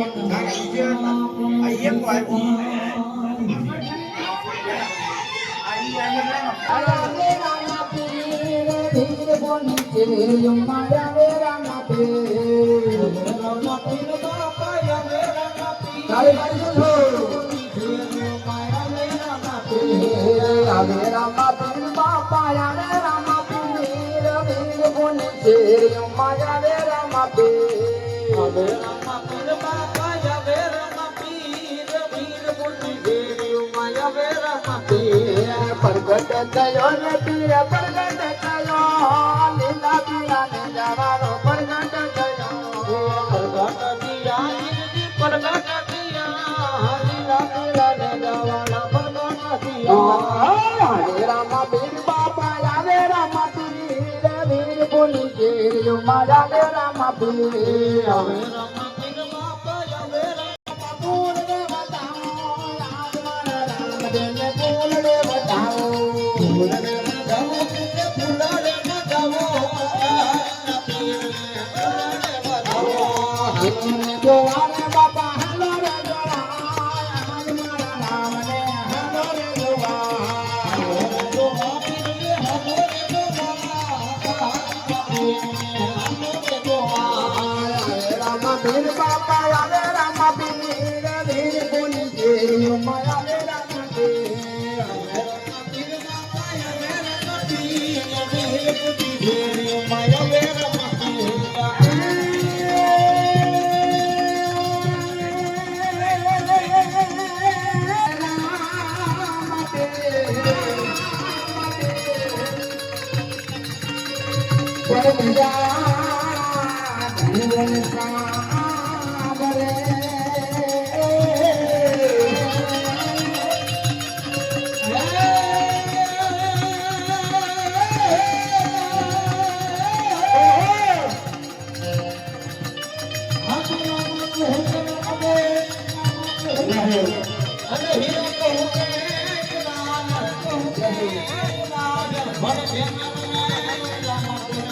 Not easier. I am quite. Rama Pee, Rama Pee, પ્રગટ થયો ને પીર પ્રગટ થયો લીલા પીરા ને જવાનો પ્રગટ થયો હરે રામા પીર બાપા આવે રામા પીર વીર બોલી ગેર મારા રામા પીર હવે બોલ રે બતાવો યાદ મારા રામ દેને બોલ રે બતાવો બોલ રે બતાવો ફૂલ રે બતાવો હમને જોવા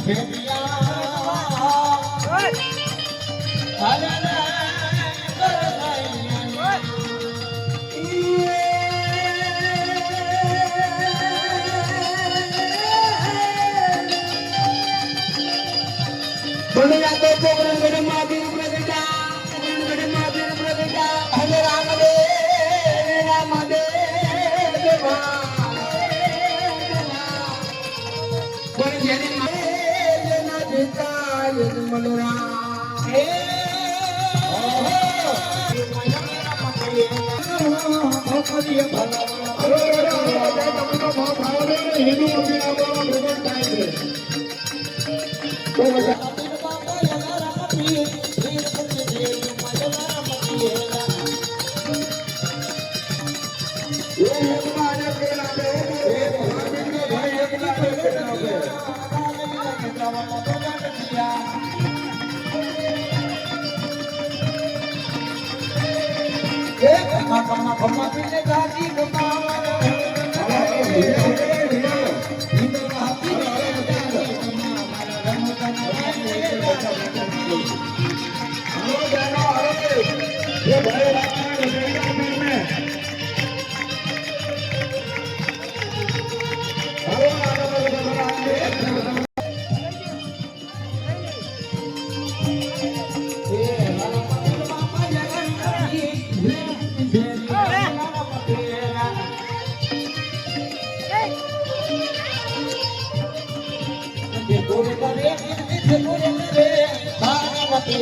Yeah. Yeah, yeah, yeah. હે ખમા ખમા ખમા પીને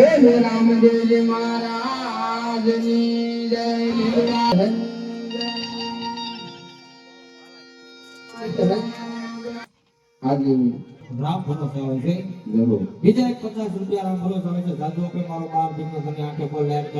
બોલ રામદેવ મહારાજની જય બીજા એક પચાસ રૂપિયા રામ ભરોસા આવે છે સાધુ કે મારો બાર દિન આંખે પર લેટ